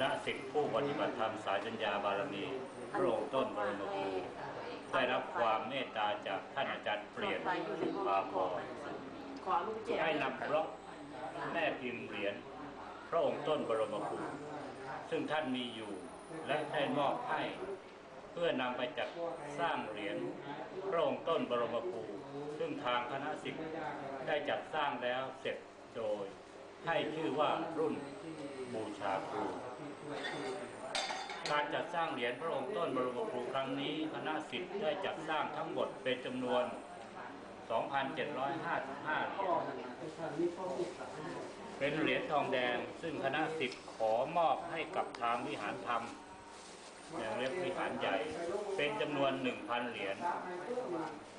ณสิทธิผู้ปฏิบัติธรรมสายสัญญาบารมีพระองค์ต้นบรมครูได้รับความเมตตาจากท่านอาจารย์เปลี่ยนสุภาพรขอลูกแจกให้นำบล็อกแม่พิมพ์เหรียญพระองค์ต้นบรมครูซึ่งท่านมีอยู่และได้มอบให้เพื่อนำไปจัดสร้างเหรียญพระองค์ต้นบรมครูซึ่งทางคณะสิทธิ์ได้จัดสร้างแล้วเสร็จโดยให้ชื่อว่ารุ่นบูชาครู การจัดสร้างเหรียญพระองค์ต้นบรมครูครั้งนี้คณะสิทธิ์ได้จัดสร้างทั้งหมดเป็นจำนวน 2,755 เหรียญเป็นเหรียญทองแดงซึ่งคณะสิทธิ์ขอมอบให้กับทางวิหารธรรมอย่างเรียกวิหารใหญ่ เป็นจำนวน 1,000 เหรียญ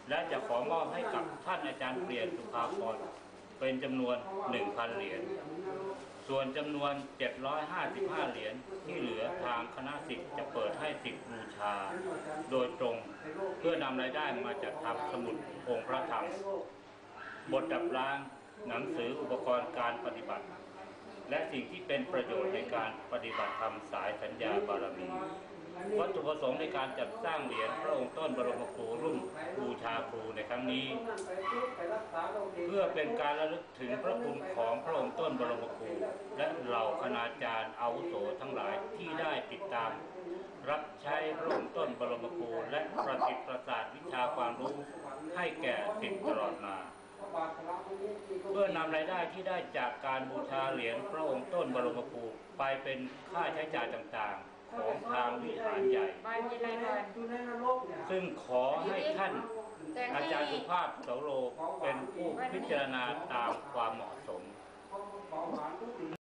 และจะขอมอบให้กับท่านอาจารย์เปลี่ยนสุภาพร เป็นจำนวน 1,000 เหรียญ ส่วนจำนวน 755 เหรียญที่เหลือทางคณะสิทธิ์จะเปิดให้สิทธิ์บูชา โดยตรงเพื่อนำรายได้มาจัดทำสมุดองค์พระธรรม บทดับล้างหนังสืออุปกรณ์การปฏิบัติ และสิ่งที่เป็นประโยชน์ในการปฏิบัติธรรมสายสัญญาบารมีวัตถุประสงค์ในการจัดสร้างเหรียญพระองค์ต้นบรมครูรุ่น งนี้ เพื่อเป็นการระลึกถึงพระคุณของพระองค์ต้นบรมครูและเหล่าคณาจารย์อาวุโสทั้งหลายที่ได้ติดตาม รับใช้พระองค์ต้นบรมครูและประสิทธิ์ประสาทวิชาความรู้ให้แก่สิทธิ์ตลอดมาเพื่อนำรายได้ที่ได้จากการบูชาเหรียญพระองค์ต้นบรมครูไปเป็นค่าใช้จ่ายต่างๆ ของทางวิหารใหญ่บ้านมีอะไรก่อนซึ่งขอให้ท่าน อาจารย์สุภาพเสโลเป็นผู้พิจารณาตามความเหมาะสม